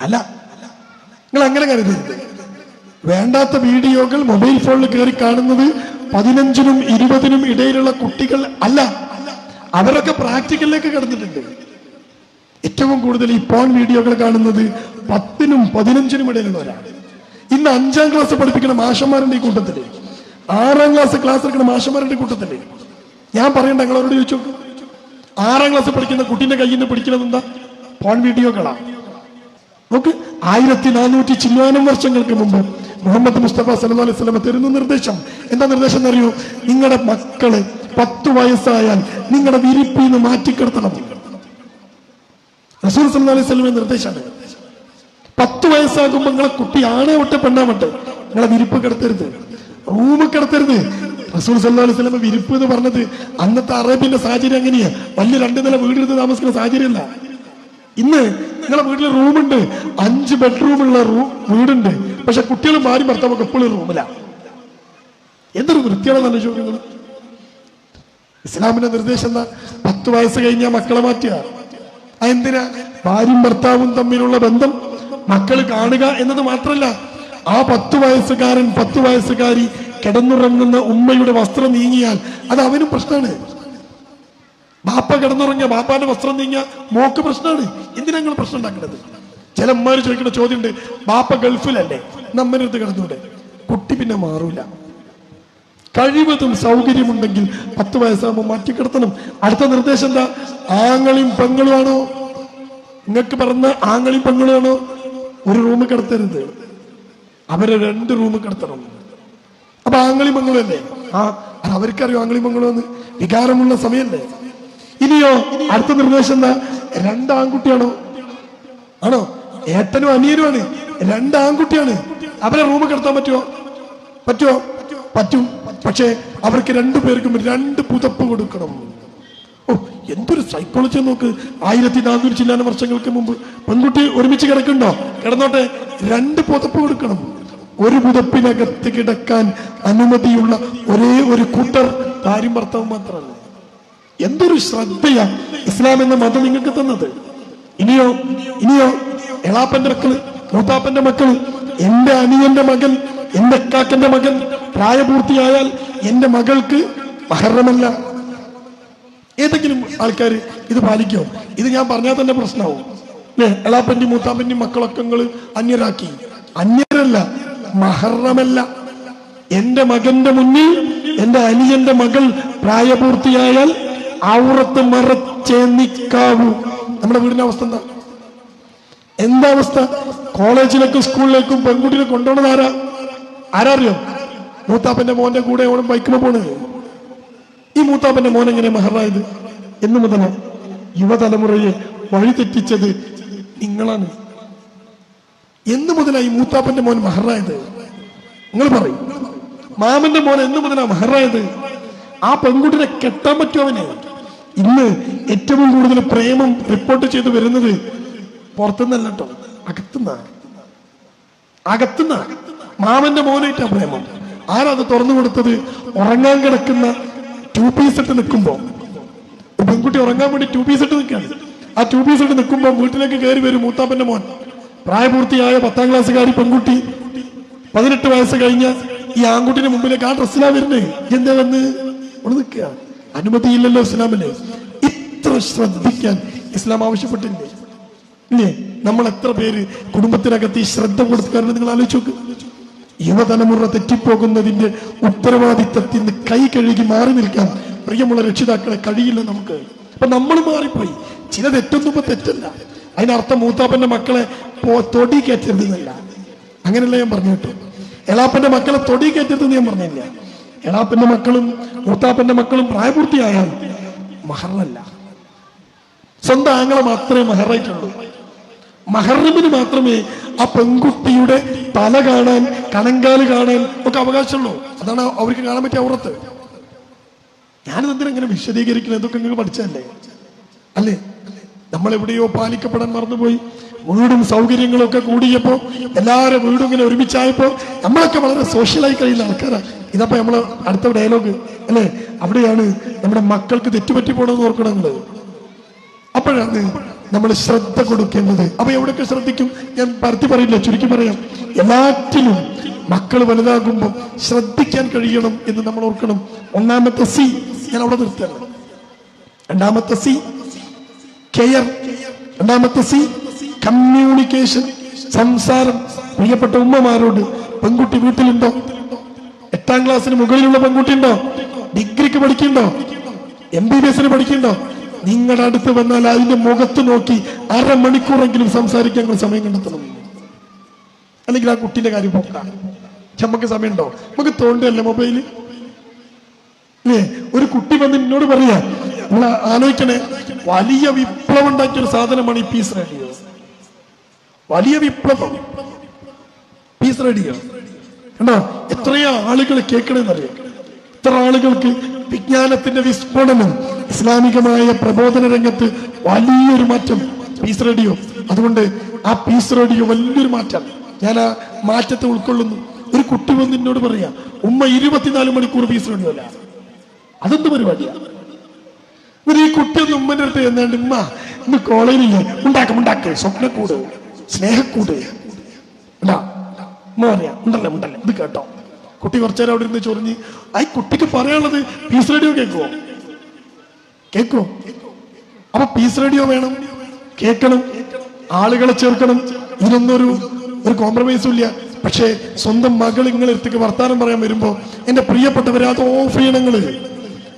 അല്ല. നിങ്ങൾ അങ്ങനെ കരുതരുത് വേണ്ടാത്ത വീഡിയോകൾ മൊബൈൽ ഫോണിൽ കയറി കാണുന്നത് പതിനഞ്ചിനും ഇരുപതിനും ഇടയിലുള്ള കുട്ടികൾ അല്ല. അവരൊക്കെ പ്രാക്ടിക്കലിലേക്ക് കടന്നിട്ടുണ്ട്. ഏറ്റവും കൂടുതൽ ഈ പോൺ വീഡിയോകൾ കാണുന്നത് പത്തിനും പതിനഞ്ചിനും ഇടയിലുള്ളവരാണ്. ഇന്ന് അഞ്ചാം ക്ലാസ് പഠിപ്പിക്കുന്ന മാഷന്മാരുടെ ഈ കൂട്ടത്തിൽ ആറാം ക്ലാസ് ക്ലാസ് എടുക്കുന്ന മാഷന്മാരുടെ കൂട്ടത്തിൽ. ഞാൻ പറയണ്ട നിങ്ങളവരോട് ചോദിച്ചു നോക്ക്. ആറാം ക്ലാസ് പഠിക്കുന്ന കുട്ടീന്റെ കയ്യിൽ നിന്ന് പിടിക്കുന്നത് എന്താ? പോൺ വീഡിയോകളാ. നോക്ക് ആയിരത്തി നാനൂറ്റി ചില്ലാനം വർഷങ്ങൾക്ക് മുമ്പ് മുഹമ്മദ് മുസ്തഫ സല്ലു അലൈഹി സ്വലമ തരുന്ന നിർദ്ദേശം. എന്താ നിർദ്ദേശം എന്നറിയോ? നിങ്ങളുടെ മക്കൾ പത്ത് വയസ്സായാൽ നിങ്ങളുടെ വിരിപ്പിൽ നിന്ന് മാറ്റിക്കിടത്തണം. റസൂൽ സല്ലു അലൈഹി വസല്ലമയുടെ നിർദ്ദേശമാണ്. പത്ത് വയസ്സാകുമ്പോൾ നിങ്ങളെ കുട്ടി ആണേ വട്ടെ പെണ്ണാവട്ടെ നിങ്ങളെ വിരിപ്പ് കിടത്തരുത്. റൂമ് കിടത്തരുത്. റസൂൽ സല്ലല്ലാഹു അലൈഹി വസല്ലം വിരിപ്പ് എന്ന് പറഞ്ഞത് അന്നത്തെ അറേബ്യന്റെ സാഹചര്യം എങ്ങനെയാ? വലിയ രണ്ട് നില വീടെടുത്ത് താമസിക്കുന്ന സാഹചര്യമല്ല. ഇന്ന് നിങ്ങളെ വീട്ടിൽ റൂമുണ്ട്. അഞ്ച് ബെഡ്റൂം ഉള്ള റൂം വീടുണ്ട്. പക്ഷെ കുട്ടികൾ മാറി ഭർത്താവൊക്കെ എപ്പോഴും റൂമില്ല എന്തൊരു വൃത്തിയാണെന്നല്ല ചോദ്യങ്ങൾ ഇസ്ലാമിന്റെ നിർദ്ദേശം എന്താ? പത്ത് വയസ്സ് കഴിഞ്ഞാൽ മക്കളെ മാറ്റുക. അതെന്തിനാ? ഭാര്യയും ഭർത്താവും തമ്മിലുള്ള ബന്ധം മക്കൾ കാണുക എന്നത് മാത്രല്ല. ആ പത്ത് വയസ്സുകാരൻ പത്ത് വയസ്സുകാരി കിടന്നുറങ്ങുന്ന ഉമ്മയുടെ വസ്ത്രം നീങ്ങിയാൽ അത് അവനും പ്രശ്നമാണ്. ബാപ്പ കിടന്നുറങ്ങിയ ബാപ്പാന്റെ വസ്ത്രം നീങ്ങിയ മോക്ക് പ്രശ്നമാണ്. എന്തിനാ നിങ്ങൾ പ്രശ്നം ഉണ്ടാക്കുന്നത് ചില ഉമ്മമാര് ചോദിക്കുന്ന ചോദ്യം ഉണ്ട് ബാപ്പ ഗൾഫിലല്ലേ? നമ്മനടുത്ത് കിടന്നൂടെ? കുട്ടി പിന്നെ മാറൂല. കഴിവതും സൗകര്യമുണ്ടെങ്കിൽ പത്ത് വയസ്സാകുമ്പോൾ മാറ്റിക്കിടത്തണം അടുത്ത നിർദ്ദേശം എന്താ? ആങ്ങളും പെങ്ങളും ആണോ? നിങ്ങൾക്ക് പറഞ്ഞ ആങ്ങളും പെങ്ങളും ആണോ? ഒരു റൂം കിടത്തരുത്. അവരെ രണ്ട് റൂം കിടത്തണം. അപ്പൊ ആങ്ങളി മംഗളല്ലേ ആ അവർക്കറിയോ ആങ്ങളി പെങ്ങളും എന്ന് വികാരമുള്ള സമയല്ലേ? ഇനിയോ അടുത്ത നിർദ്ദേശം എന്താ? രണ്ട് ആൺകുട്ടിയാണോ? ആണോ? ഏട്ടനും അനിയനുമാണ് രണ്ട് ആൺകുട്ടിയാണ്. അവരെ റൂമ് കിടത്താൻ പറ്റുമോ പറ്റുമോ പറ്റും. പക്ഷേ അവർക്ക് രണ്ടു പേർക്കും രണ്ട് പുതപ്പ് കൊടുക്കണം. ഓ എന്തൊരു സൈക്കോളജി നോക്ക്. ആയിരത്തി നാനൂറ് ചില്ലാന വർഷങ്ങൾക്ക് മുമ്പ് പെൺകുട്ടി ഒരുമിച്ച് കിടക്കണ്ടോ കിടന്നോട്ടെ. രണ്ട് പുതപ്പ് കൊടുക്കണം. ഒരു പുതപ്പിനകത്ത് കിടക്കാൻ അനുമതിയുള്ള ഒരേ ഒരു കൂട്ടർ ഭാര്യ ഭർത്താവ് മാത്രമല്ല. എന്തൊരു ശ്രദ്ധയാ ഇസ്ലാം എന്ന മതം നിങ്ങൾക്ക് തന്നത്. ഇനിയോ ഇനിയോ എളാപ്പന്റെ മക്കൾ മൂത്താപ്പന്റെ മക്കൾ എന്റെ അനിയന്റെ മകൻ എന്റെ കാക്കന്റെ മകൻ പ്രായപൂർത്തിയായാൽ എന്റെ മകൾക്ക് മഹറമല്ല. ഏതെങ്കിലും ആൾക്കാർ ഇത് പാലിക്കോ? ഇത് ഞാൻ പറഞ്ഞാൽ തന്നെ പ്രശ്നമാവും. അല്ലേ എളാപ്പന്റെയും മൂത്താപ്പന്റെയും മക്കളൊക്കെ നിങ്ങൾ അന്യരാക്കി. അന്യരല്ല മഹറമല്ല. എന്റെ മകന്റെ മുന്നിൽ എന്റെ അനിയന്റെ മകൾ പ്രായപൂർത്തിയായാൽ ഔറത്ത് മറച്ചേ നിക്കാവൂ. നമ്മുടെ വീടിന്റെ അവസ്ഥ എന്താ? എന്താ അവസ്ഥ? കോളേജിലേക്കും സ്കൂളിലേക്കും പെൺകുട്ടിയെ കൊണ്ടുപോണത് ആരാ? ആരറിയോ? മൂത്താപ്പന്റെ മോന്റെ കൂടെ ഓണം ബൈക്കിന് പോണത് ഈ മൂത്താപ്പന്റെ മോൻ എങ്ങനെ മഹറായത്? എന്ന് മുതല യുവതലമുറയെ വഴിതെറ്റിച്ചത് നിങ്ങളാണ്. എന്ന് മുതലായി മൂത്താപ്പന്റെ മോൻ മഹറായത്? നിങ്ങൾ പറയും. മാമന്റെ മോൻ എന്ന് മുതലാ മഹറായത്? ആ പെൺകുട്ടിനെ കെട്ടാൻ പറ്റുമവന് ഇന്ന് ഏറ്റവും കൂടുതൽ പ്രേമം റിപ്പോർട്ട് ചെയ്ത് വരുന്നത് പുറത്തുനിന്നല്ല കേട്ടോ അകത്തുനിന്ന. അകത്തുന്ന മാമന്റെ മോനായിട്ടാ പ്രേമം. ആരാ അത് തുറന്നു കൊടുത്തത്? ഉറങ്ങാൻ കിടക്കുന്ന ടു പീസ് ഇട്ട് നിൽക്കുമ്പോ പെൺകുട്ടി ഉറങ്ങാൻ വേണ്ടി ടു പീസ് ഇട്ട് നിൽക്കുകയാണ്. ആ ടു പീസ് ഇട്ട് നിൽക്കുമ്പോ വീട്ടിലേക്ക് കയറി വരും മൂത്താപ്പന്റെ മോൻ. പ്രായപൂർത്തിയായ പത്താം ക്ലാസ്സുകാരി പെൺകുട്ടി പതിനെട്ട് വയസ്സ് കഴിഞ്ഞ ഈ ആൺകുട്ടിന്റെ മുമ്പിലേക്ക് ആ ഡ്രസ്സിലാ വരുന്നേ. എന്താ വന്ന്? അവിടെ നിൽക്കുക. അനുമതിയില്ലല്ലോ ഇസ്ലാമിന്. ഇത്ര ശ്രദ്ധിക്കാൻ ഇസ്ലാം ആവശ്യപ്പെട്ടില്ലേ? ഇല്ലേ? നമ്മൾ എത്ര പേര് കുടുംബത്തിനകത്ത് ഈ ശ്രദ്ധ കൊടുക്കാറുണ്ട് നിങ്ങൾ ആലോചിച്ച് നോക്ക്. യുവതലമുറ തെറ്റിപ്പോകുന്നതിന്റെ ഉത്തരവാദിത്തത്തിൽ നിന്ന് കൈ കഴുകി മാറി നിൽക്കാൻ പ്രിയമുള്ള രക്ഷിതാക്കളെ കഴിയില്ല നമുക്ക്. അപ്പൊ നമ്മൾ മാറിപ്പോയി. ചില തെറ്റൊന്നും തെറ്റല്ല. അതിനർത്ഥം മൂത്താപ്പന്റെ മക്കളെ പോ തൊടി കയറ്റരുതെന്നല്ല. അങ്ങനെയല്ല ഞാൻ പറഞ്ഞു കേട്ടോ. എളാപ്പന്റെ മക്കളെ തൊടി കയറ്റരുതെന്ന് ഞാൻ പറഞ്ഞില്ല. എളാപ്പന്റെ മക്കളും മൂത്താപ്പന്റെ മക്കളും പ്രായപൂർത്തിയായാൽ മഹറല്ല. സ്വന്തം ആങ്ങളെ മാത്രമേ മഹറായിട്ടുള്ളൂ. മഹറിമിന് മാത്രമേ ആ പെൺകുട്ടിയുടെ തല കാണാൻ കണങ്കാൽ കാണാൻ ഒക്കെ അവകാശമുള്ളൂ. അതാണ് അവർക്ക് കാണാൻ പറ്റിയ ഔറത്ത്. ഞാനിത് എന്തിനാ ഇങ്ങനെ വിശദീകരിക്കുന്നത്? ഇതൊക്കെ നിങ്ങൾ പഠിച്ചതല്ലേ? അല്ലേ? നമ്മൾ എവിടെയോ പാലിക്കപ്പെടാൻ മറന്നുപോയി. വീടും സൗകര്യങ്ങളും ഒക്കെ കൂടിയപ്പോ എല്ലാവരും വീടും ഇങ്ങനെ ഒരുമിച്ചായപ്പോ നമ്മളൊക്കെ വളരെ സോഷ്യലായി കഴിയുന്ന ആൾക്കാരാണ് ഇതപ്പോ നമ്മൾ അടുത്ത ഡയലോഗ് അല്ലേ? അവിടെയാണ് നമ്മുടെ മക്കൾക്ക് തെറ്റുപറ്റി പോണെന്ന് ഓർക്കണം നിങ്ങൾ അപ്പോഴാണ് നമ്മൾ ശ്രദ്ധ കൊടുക്കേണ്ടത്. അപ്പൊ എവിടെയൊക്കെ ശ്രദ്ധിക്കും? ഞാൻ പരത്തി പറയില്ല ചുരുക്കി പറയാം. എല്ലാറ്റിലും മക്കൾ വലുതാകുമ്പോൾ ശ്രദ്ധിക്കാൻ കഴിയണം എന്ന് നമ്മൾ ഓർക്കണം. ഒന്നാമത്തെ സി ഞാൻ അവിടെ നിർത്തണം രണ്ടാമത്തെ സി കെയർ. രണ്ടാമത്തെ സി കമ്മ്യൂണിക്കേഷൻ സംസാരം. പ്രിയപ്പെട്ട ഉമ്മമാരോട് പെൺകുട്ടി വീട്ടിലുണ്ടോ? എട്ടാം ക്ലാസ്സിന് മുകളിലുള്ള പെൺകുട്ടി ഉണ്ടോ ഡിഗ്രിക്ക് പഠിക്കണ്ടോ എം ബി ബി എസിന് പഠിക്കുന്നുണ്ടോ? നിങ്ങളുടെ അടുത്ത് വന്നാൽ അതിന്റെ മുഖത്ത് നോക്കി അരമണിക്കൂറെങ്കിലും സംസാരിക്കാൻ നിങ്ങൾ സമയം കണ്ടെത്തണം. അല്ലെങ്കിൽ ആ കുട്ടിന്റെ കാര്യം പോക്കാം നമുക്ക് സമയമുണ്ടോ? നമുക്ക് തോണ്ടല്ലേ മൊബൈൽ? അല്ലേ? ഒരു കുട്ടി വന്ന് എന്നോട് പറയാ നമ്മൾ ആലോചിക്കണേ വലിയ വിപ്ലവം ഉണ്ടാക്കിയ ഒരു സാധനമാണ് ഈ പീസ് റേഡിയോ വലിയ വിപ്ലവം. Peace Radio. കണ്ടോ? എത്രയോ ആളുകൾ കേൾക്കണമെന്നറിയാം എത്ര ആളുകൾക്ക് വിജ്ഞാനത്തിന്റെ വിസ്ഫോടനം ഇസ്ലാമികമായ പ്രബോധന രംഗത്ത് വലിയൊരു മാറ്റം. Peace Radio? അതുകൊണ്ട് ആ പീസ് റേഡിയോ വലിയൊരു മാറ്റം. ഞാൻ ആ മാറ്റത്തെ ഉൾക്കൊള്ളുന്നു. ഒരു കുട്ടി വന്ന് എന്നോട് പറയാ ഉമ്മ ഇരുപത്തിനാല് മണിക്കൂർ പീസ് റേഡിയോ അല്ല. അതെന്ത് പരിപാടി ഒരു ഈ കുട്ടി ഒന്ന് ഉമ്മന്റെ അടുത്ത് എന്നാണ്ട് ഉമ്മ ഇന്ന് കോളേജിലില്ലേ ഉണ്ടാക്കും ഉണ്ടാക്കേ. സ്വപ്നം സ്വപ്നക്കൂട് സ്നേഹക്കൂട്. ഉമ്മ പറയാ? ഉണ്ടല്ലേ ഉണ്ടല്ലേ. ഇത് കേട്ടോ. കുട്ടി കുറച്ചേരം അവിടെ ഇരുന്ന് ചൊറിഞ്ഞ് ഈ കുട്ടിക്ക് പറയാനുള്ളത് പീസ് റേഡിയോ കേൾക്കുവോ? കേൾക്കുവോ? അപ്പൊ പീസ് റേഡിയോ വേണം. കേൾക്കണം. ആളുകളെ ചേർക്കണം. ഇതിനൊന്നൊരു ഒരു കോംപ്രമൈസും ഇല്ല. പക്ഷേ സ്വന്തം മകൾ നിങ്ങളെ എടുത്തേക്ക് വർത്താനം പറയാൻ വരുമ്പോ എന്റെ പ്രിയപ്പെട്ടവരെ അത് ഓഫ്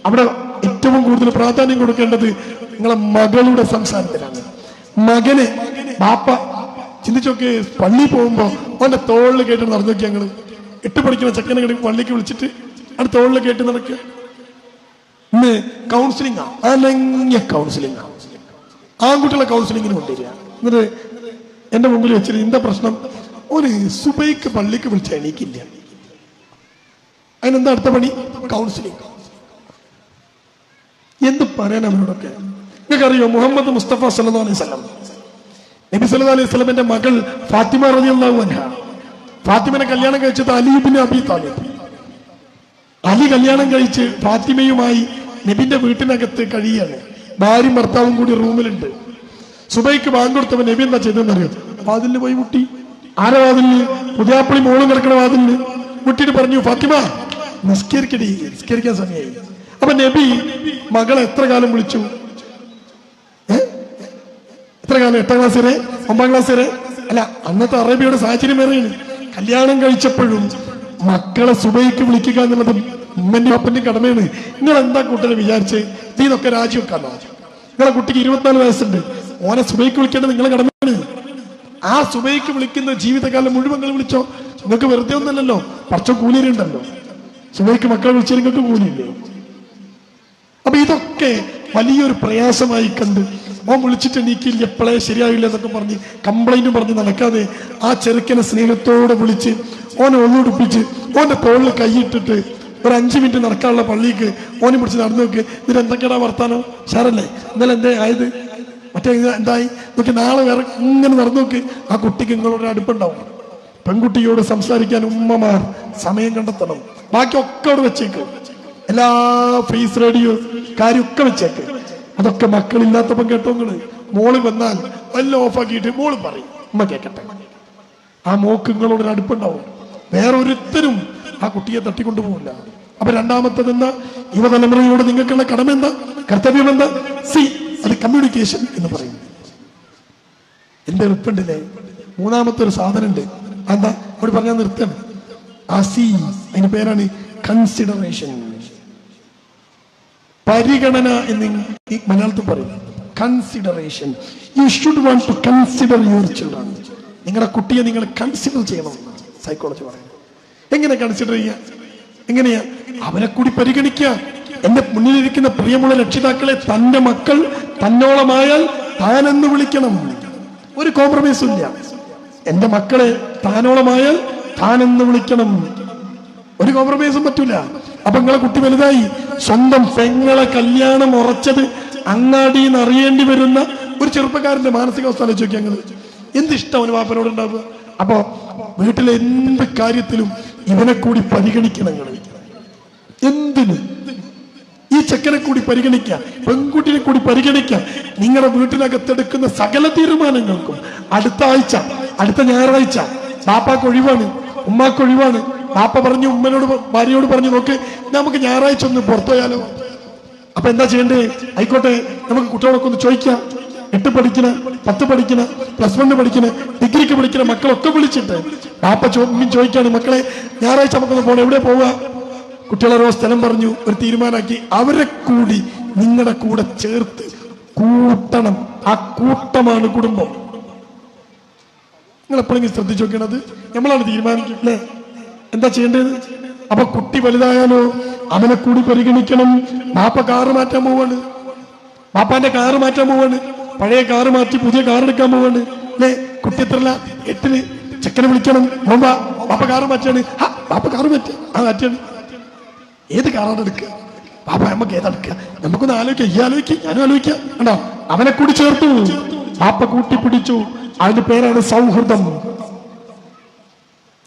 അവിടെ ഏറ്റവും കൂടുതൽ പ്രാധാന്യം കൊടുക്കേണ്ടത് നിങ്ങളെ മകളുടെ സംസാരത്തിലാണ് മകനെ ബാപ്പ ചിന്തിച്ചൊക്കെ പള്ളി പോകുമ്പോൾ അവന്റെ തോളിൽ കേട്ട് നടന്നു നോക്കി ഞങ്ങൾ എട്ട് പഠിക്കുന്ന ചെക്കനെ കിടക്കും പള്ളിക്ക് വിളിച്ചിട്ട് അവിടെ തോളിൽ കേട്ട് നടക്കുക. ഇന്ന് കൗൺസിലിംഗ് അനങ്ങിയ കൗൺസിലിംഗ് ആൺകുട്ടികളെ കൗൺസിലിങ്ങിന് കൊണ്ടുവരിക. എന്നിട്ട് എന്റെ മുമ്പിൽ വെച്ചിട്ട് എന്താ പ്രശ്നം? ഒരു സുബൈക്ക് പള്ളിക്ക് വിളിച്ച എണീക്കില്ല. അതിനെന്താ അടുത്ത പണി? കൗൺസിലിംഗ് എന്ത് പറയാൻ അവരോടൊക്കെ നിങ്ങൾക്കറിയോ മുഹമ്മദ് മുസ്തഫ സല്ലു അലൈഹി സ്വലം നബി സല്ലു അലൈഹി സ്വലമിന്റെ മകൾ ഫാത്തിമ റളിയല്ലാഹു അൻഹ. ഫാത്തിമനെ കല്യാണം കഴിച്ചത് അലീബിന് അബി താലിബ്. അലി കല്യാണം കഴിച്ച് ഫാത്തിമയുമായി നബിന്റെ വീട്ടിനകത്ത് കഴിയാണ്. ഭാര്യയും ഭർത്താവും കൂടി റൂമിലുണ്ട്. സുബൈക്ക് ബാങ്ക് കൊടുത്തവൻ നബി എന്താ ചെയ്തെന്നറിയോ വാതിലിന് പോയി മുട്ടി. ആരെ വാതിലിന് പുതിയാപ്പിളി മോളും കിടക്കണ വാതിലിന് മുട്ടിട്ട് പറഞ്ഞു ഫാത്തിമ നിസ്കരിക്കടി നിസ്കരിക്കാൻ സമയമായി അപ്പൊ നബി മകളെ എത്ര കാലം വിളിച്ചു? എത്ര കാലം എട്ടാം ക്ലാസ് വരെ? ഒമ്പതാം ക്ലാസ് വരെ? അല്ല അന്നത്തെ അറേബ്യയുടെ സാഹചര്യം വേറെയാണ്. കല്യാണം കഴിച്ചപ്പോഴും മക്കളെ സുബൈക്ക് വിളിക്കുക എന്നുള്ളത് ഉമ്മന്റെ അപ്പന്റെ കടമയാണ്. നിങ്ങൾ എന്താ കൂട്ടരെ വിചാരിച്ച്? ഇതൊക്കെ രാജിവെക്കാന്നോ നിങ്ങളെ കുട്ടിക്ക് ഇരുപത്തിനാല് വയസ്സുണ്ട്. ഓനെ സുബൈക്ക് വിളിക്കേണ്ടത് നിങ്ങളെ കടമയാണ്. ആ സുബൈക്ക് വിളിക്കുന്ന ജീവിതകാലം മുഴുവൻ നിങ്ങൾ വിളിച്ചോ? നിങ്ങൾക്ക് വെറുതെ ഒന്നല്ലല്ലോ പച്ച കൂലിയുണ്ടല്ലോ. സുബൈക്ക് മക്കളെ വിളിച്ചാൽ നിങ്ങൾക്ക് കൂലിയില്ലേ? അപ്പൊ ഇതൊക്കെ വലിയൊരു പ്രയാസമായി കണ്ട് ഓൻ വിളിച്ചിട്ട് എണീക്കില്ല എപ്പോഴേ ശരിയാവില്ല എന്നൊക്കെ പറഞ്ഞ് കംപ്ലൈന്റും പറഞ്ഞ് നടക്കാതെ ആ ചെറുക്കനെ സ്നേഹത്തോടെ വിളിച്ച് ഓനെ ഒന്നുടുപ്പിച്ച് ഓന്റെ തോളിൽ കൈയിട്ടിട്ട് ഒരു അഞ്ച് മിനിറ്റ് നടക്കാനുള്ള പള്ളിക്ക് ഓനെ പിടിച്ച് നടന്നു നോക്ക്. ഇതിന് എന്തൊക്കെയാ വർത്താനം? സാറല്ലേ ഇന്നലെ എന്തേ ആയത്? മറ്റേ എന്തായി? നോക്കി നാളെ വേറെ ഇങ്ങനെ നടന്നു നോക്ക്. ആ കുട്ടിക്ക് നിങ്ങളോട് അടുപ്പുണ്ടാവും. പെൺകുട്ടിയോട് സംസാരിക്കാൻ ഉമ്മമാർ സമയം കണ്ടെത്തണം. ബാക്കിയൊക്കെ അവിടെ വെച്ചേക്ക്. എല്ലാ ഫേസ് റേഡിയോ കാര്യമൊക്കെ വെച്ചേക്ക്. അതൊക്കെ മക്കളില്ലാത്തപ്പം കേട്ടോ നിങ്ങൾ. മോൾ വന്നാൽ വല്ല ഓഫാക്കിയിട്ട് മോൾ പറയും. അമ്മ കേക്കട്ടെ. ആ മോക്ക് നിങ്ങളോട് അടുപ്പുണ്ടാവും. വേറൊരുത്തരും ആ കുട്ടിയെ തട്ടിക്കൊണ്ടുപോകില്ല. അപ്പൊ രണ്ടാമത്തത് എന്താ? യുവതലമുറയോട് നിങ്ങൾക്കുള്ള കടമ എന്താ കർത്തവ്യം എന്താ? സി അത് കമ്മ്യൂണിക്കേഷൻ എന്ന് പറയും. എന്റെ എളുപ്പുണ്ടല്ലേ മൂന്നാമത്തെ ഒരു സാധനം ഉണ്ട് എന്താ അവിടെ പറഞ്ഞാൽ നിർത്തണം. സി അതിന്റെ പേരാണ് കൺസിഡറേഷൻ പരിഗണന എന്ന് മലയാളത്തിൽ പറയും. Consideration you should want to consider your children നിങ്ങളുടെ കുട്ടിയെ നിങ്ങൾ കൺസിഡർ ചെയ്യണം. സൈക്കോളജി പറയുന്നത് എങ്ങനെ കൺസിഡർ ചെയ്യാ? എങ്ങനെയാ അവരെ കൂടി പരിഗണിക്കുക. എന്റെ മുന്നിലിരിക്കുന്ന പ്രിയമുള്ള രക്ഷിതാക്കളെ തന്റെ മക്കൾ തന്നോളമായാൽ താനെന്ന് വിളിക്കണം. ഒരു കോംപ്രമൈസും ഇല്ല. എന്റെ മക്കളെ താനോളമായാൽ താനെന്ന് വിളിക്കണം. ഒരു കോംപ്രമൈസും പറ്റൂല. അപ്പൊ നിങ്ങളെ കുട്ടി വലുതായി. സ്വന്തം പെങ്ങളെ കല്യാണം ഉറച്ചത് അങ്ങാടിന്ന് അറിയേണ്ടി വരുന്ന ഒരു ചെറുപ്പക്കാരന്റെ മാനസികാവസ്ഥ ആലോചിച്ച് നോക്കിയാൽ ഞങ്ങൾ എന്ത് ഇഷ്ടം അവന് വാപ്പനോട് ഉണ്ടാവുക? അപ്പോ വീട്ടിലെ എന്ത് കാര്യത്തിലും ഇവനെ കൂടി പരിഗണിക്കണം എന്തിന്? ഈ ചെക്കനെ കൂടി പരിഗണിക്കുക പെൺകുട്ടിനെ കൂടി പരിഗണിക്കുക നിങ്ങളുടെ വീട്ടിനകത്തെടുക്കുന്ന സകല തീരുമാനങ്ങൾക്കും അടുത്ത ആഴ്ച അടുത്ത ഞായറാഴ്ച ബാപ്പാക്ക് ഒഴിവാണ് ഉമ്മാക്ക് ഒഴിവാണ്. ബാപ്പ പറഞ്ഞു ഉമ്മനോട് ഭാര്യയോട് പറഞ്ഞു നോക്ക് നമുക്ക് ഞായറാഴ്ച ഒന്ന് പുറത്തു പോയാലോ അപ്പൊ എന്താ ചെയ്യണ്ടേ ആയിക്കോട്ടെ നമുക്ക് കുട്ടികളൊക്കെ ഒന്ന് ചോദിക്കാം. എട്ട് പഠിക്കണ പത്ത് പഠിക്കണ പ്ലസ് വൺ പഠിക്കണ ഡിഗ്രിക്ക് പഠിക്കണ മക്കളൊക്കെ വിളിച്ചിട്ട് ഉമ്മയും ചോദിക്കാണ് മക്കളെ ഞായറാഴ്ച നമുക്കൊന്ന് പോകണം എവിടെ പോവുക കുട്ടികളോരോ സ്ഥലം പറഞ്ഞു ഒരു തീരുമാനമാക്കി. അവരെ കൂടി നിങ്ങളുടെ കൂടെ ചേർത്ത് കൂട്ടണം. ആ കൂട്ടമാണ് കുടുംബം. നിങ്ങൾ എപ്പോഴെങ്കിലും ശ്രദ്ധിച്ചു നോക്കണത് നമ്മളാണ് തീരുമാനിക്കും അല്ലേ? എന്താ ചെയ്യേണ്ടത്? അപ്പൊ കുട്ടി വലുതായാലോ അവനെ കൂടി പരിഗണിക്കണം. ബാപ്പ കാറ് മാറ്റാൻ പോവാണ്. ബാപ്പാന്റെ കാറ് മാറ്റാൻ പോവാണ്. പഴയ കാറ് മാറ്റി പുതിയ കാർ എടുക്കാൻ പോവാണ്. അല്ലേ? കുട്ടി എത്രല്ല എട്ടിന് ചെക്കനെ വിളിക്കണം. നോമ്പാ പാപ്പ കാറ് മാറ്റാണ്. ആ ബാപ്പ കാറ് മാറ്റ. ആ മാറ്റാണ് ഏത് കാറാണ് എടുക്കുക? പാപ്പ നമുക്ക് ഏതെടുക്കുക നമുക്കൊന്ന് ആലോചിക്കാം. ഈ ആലോചിക്കാം ഞാനും ആലോചിക്കാം. കണ്ടോ? അവനെ കൂടി ചേർത്തു. പാപ്പ കൂട്ടി പിടിച്ചു അതിന്റെ പേരാണ് സൗഹൃദം.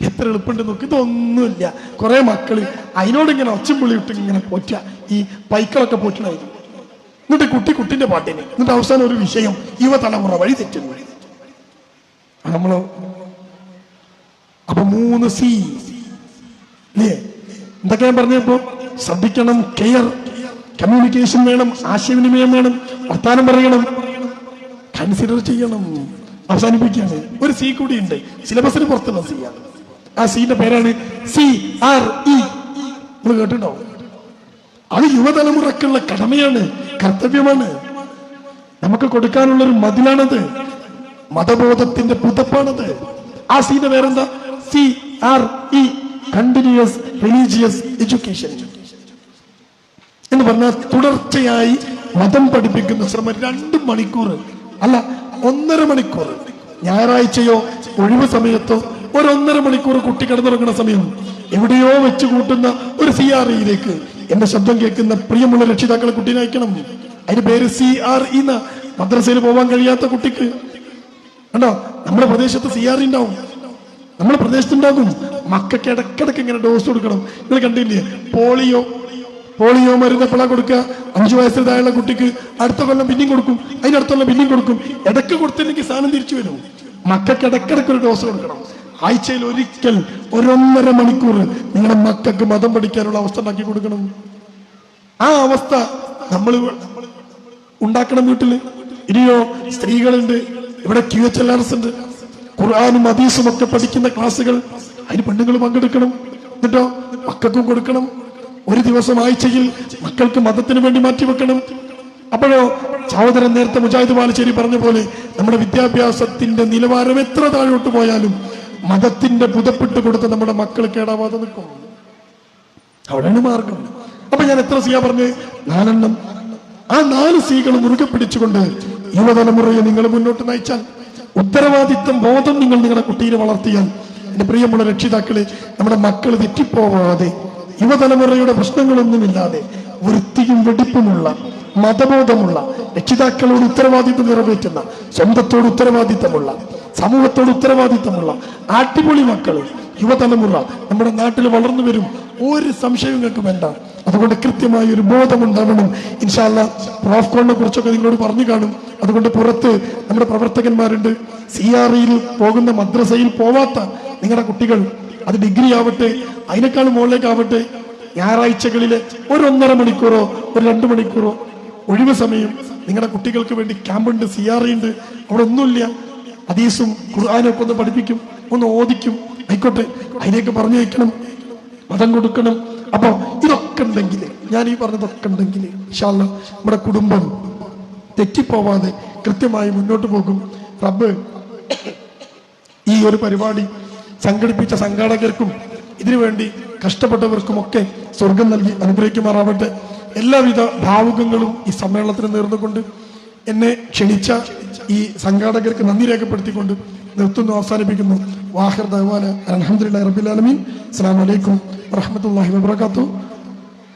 എത്ര എളുപ്പമുണ്ട് നോക്കി. ഇതൊന്നുമില്ല. കുറെ മക്കൾ അതിനോട് ഇങ്ങനെ ഒച്ചും പുള്ളി ഇട്ട് ഇങ്ങനെ പോറ്റ. ഈ പൈക്കളൊക്കെ പോറ്റണായി എന്നിട്ട് കുട്ടി കുട്ടിന്റെ പാട്ടിന്. എന്നിട്ട് അവസാനം ഒരു വിഷയം. യുവതലമുറ വഴി തെറ്റുന്നു. നമ്മളോ അപ്പൊ മൂന്ന് സി. അല്ലേ എന്തൊക്കെ ഞാൻ പറഞ്ഞപ്പോ ശ്രദ്ധിക്കണം കെയർ കമ്മ്യൂണിക്കേഷൻ വേണം ആശയവിനിമയം വേണം വർത്താനം പറയണം. കൺസിഡർ ചെയ്യണം. അവസാനിപ്പിക്കുകയാണ്. ഒരു സി കൂടി ഉണ്ട്. സിലബസിന് പുറത്തുള്ള സി ആ സീന്റെ പേരാണ് സി ആർ ഇ നിങ്ങൾ കേട്ടിട്ടുണ്ടാവും അത് യുവതലമുറക്കുള്ള കടമയാണ് കർത്തവ്യമാണ്. നമുക്ക് കൊടുക്കാനുള്ള ഒരു മതിലാണത്. മതബോധത്തിന്റെ പുതപ്പാണത്. ആ സീന്റെ പേരെന്താ? C R E continuous religious education എന്ന് പറഞ്ഞാൽ തുടർച്ചയായി മതം പഠിപ്പിക്കുന്ന ശ്രമം രണ്ട് മണിക്കൂർ അല്ല ഒന്നര മണിക്കൂർ ഞായറാഴ്ചയോ ഒഴിവ് സമയത്തോ ഒരൊന്നര മണിക്കൂർ കുട്ടി കിടന്നുറങ്ങുന്ന സമയം എവിടെയോ വെച്ച് കൂട്ടുന്ന ഒരു സി ആർ ഇയിലേക്ക് എന്റെ ശബ്ദം കേൾക്കുന്ന പ്രിയമുള്ള രക്ഷിതാക്കളെ കുട്ടീനെ അയക്കണം. അതിന്റെ പേര് സി ആർ ഇ മദ്രസയിൽ പോകാൻ കഴിയാത്ത കുട്ടിക്ക്. കണ്ടോ? നമ്മുടെ പ്രദേശത്ത് സി ആർ ഉണ്ടാവും. നമ്മുടെ പ്രദേശത്തുണ്ടാകും മക്കൾക്ക് ഇടക്കിടക്ക് ഇങ്ങനെ ഡോസ് കൊടുക്കണം. നിങ്ങൾ കണ്ടില്ലേ? പോളിയോ. പോളിയോ മരുന്ന് എപ്പോഴാണ് കൊടുക്കുക? അഞ്ചു വയസ്സിൽ കുട്ടിക്ക് അടുത്ത കൊല്ലം പിന്നെയും കൊടുക്കും. അതിനടുത്തുള്ള പിന്നെയും കൊടുക്കും. ഇടയ്ക്ക് കൊടുത്തില്ലെങ്കിൽ സാധനം തിരിച്ചു വരും. മക്കൾക്ക് ഇടക്കിടക്ക് ഒരു ഡോസ് കൊടുക്കണം. ആഴ്ചയിൽ ഒരിക്കൽ ഒരൊന്നര മണിക്കൂർ നിങ്ങളുടെ മക്കൾക്ക് മതം പഠിക്കാനുള്ള അവസ്ഥ ഉണ്ടാക്കി കൊടുക്കണം. ആ അവസ്ഥ നമ്മൾ ഉണ്ടാക്കണം വീട്ടിൽ. ഇനിയോ സ്ത്രീകളുണ്ട് ഇവിടെ Q H L R S ഉണ്ട്. ഖുർആാനും അദീസും ഒക്കെ പഠിക്കുന്ന ക്ലാസ്സുകൾ അതിന് പെണ്ണുങ്ങൾ പങ്കെടുക്കണം. എന്നിട്ടോ? മക്കൾക്കും കൊടുക്കണം. ഒരു ദിവസം ആഴ്ചയിൽ മക്കൾക്ക് മതത്തിന് വേണ്ടി മാറ്റി വെക്കണം. അപ്പോഴോ? സഹോദരൻ നേരത്തെ മുജാഹിദ് ബാലശ്ശേരി പറഞ്ഞ പോലെ നമ്മുടെ വിദ്യാഭ്യാസത്തിന്റെ നിലവാരം എത്ര താഴോട്ട് പോയാലും മതത്തിന്റെ പുതപ്പിട്ട് കൊടുത്ത് നമ്മുടെ മക്കൾ കേടാവാതെ നിൽക്കും. അവിടെയാണ് മാർഗം. അപ്പൊ ഞാൻ എത്ര സിയാ പറഞ്ഞ്? നാലെണ്ണം. ആ നാല് സീകൾ മുറുകെ പിടിച്ചുകൊണ്ട് യുവതലമുറയെ നിങ്ങൾ മുന്നോട്ട് നയിച്ചാൽ ഉത്തരവാദിത്തം ബോധം നിങ്ങൾ നിങ്ങളുടെ കുട്ടിയിൽ വളർത്തിയാൽ എന്റെ പ്രിയമുള്ള രക്ഷിതാക്കളെ നമ്മുടെ മക്കൾ തെറ്റിപ്പോവാതെ യുവതലമുറയുടെ പ്രശ്നങ്ങളൊന്നുമില്ലാതെ വൃത്തിയും വെടിപ്പുമുള്ള മതബോധമുള്ള രക്ഷിതാക്കളോട് ഉത്തരവാദിത്വം നിറവേറ്റുന്ന സ്വന്തത്തോട് ഉത്തരവാദിത്തമുള്ള സമൂഹത്തോട് ഉത്തരവാദിത്തമുള്ള അടിപൊളി മക്കൾ യുവതലമുറ നമ്മുടെ നാട്ടിൽ വളർന്നു വരും. ഒരു സംശയം നിങ്ങൾക്ക് വേണ്ട. അതുകൊണ്ട് കൃത്യമായ ഒരു ബോധം ഉണ്ടാവണം. ഇൻഷാല്ല പ്രോഫ്കോണിനെ കുറിച്ചൊക്കെ നിങ്ങളോട് പറഞ്ഞു കാണും. അതുകൊണ്ട് പുറത്ത് നമ്മുടെ പ്രവർത്തകന്മാരുണ്ട്. സി ആർ ഇയിൽ പോകുന്ന മദ്രസയിൽ പോവാത്ത നിങ്ങളുടെ കുട്ടികൾ അത് ഡിഗ്രി ആവട്ടെ അതിനേക്കാൾ മുകളിലേക്കാവട്ടെ ഞായറാഴ്ചകളിലെ ഒരു ഒന്നര മണിക്കൂറോ ഒരു രണ്ട് മണിക്കൂറോ ഒഴിവ് സമയം നിങ്ങളുടെ കുട്ടികൾക്ക് വേണ്ടി ക്യാമ്പുണ്ട് സി ആർ ഉണ്ട്. അവിടെ ഒന്നുമില്ല. ഹദീസും ഖുർആാനൊക്കെ ഒന്ന് പഠിപ്പിക്കും ഒന്ന് ഓദിക്കും ആയിക്കോട്ടെ അതിലേക്ക് പറഞ്ഞു വയ്ക്കണം മതം കൊടുക്കണം. അപ്പൊ ഇതൊക്കെ ഉണ്ടെങ്കിൽ ഞാൻ ഈ പറഞ്ഞതൊക്കെ ഉണ്ടെങ്കിൽ ഇൻഷാല്ല നമ്മുടെ കുടുംബം തെറ്റിപ്പോവാതെ കൃത്യമായി മുന്നോട്ട് പോകും. റബ്ബ് ഈ ഒരു പരിപാടി സംഘടിപ്പിച്ച സംഘാടകർക്കും ഇതിനുവേണ്ടി കഷ്ടപ്പെട്ടവർക്കുമൊക്കെ സ്വർഗം നൽകി അനുഗ്രഹിക്കുമാറാവട്ടെ. എല്ലാവിധ ഭാവുകങ്ങളും ഈ സമ്മേളനത്തിന് നേർന്നുകൊണ്ട് എന്നെ ക്ഷണിച്ച ഈ സംഘാടകർക്ക് നന്ദി രേഖപ്പെടുത്തിക്കൊണ്ട് നിർത്തുന്നു അവസാനിപ്പിക്കുന്നു. വാഹിർ ദഹ്വാന അലഹമുല്ലാ റബിൻ അലമീൻ അസ്സാം വലൈക്കും വാഹമത്തല്ലാഹി വാബർക്കാത്തു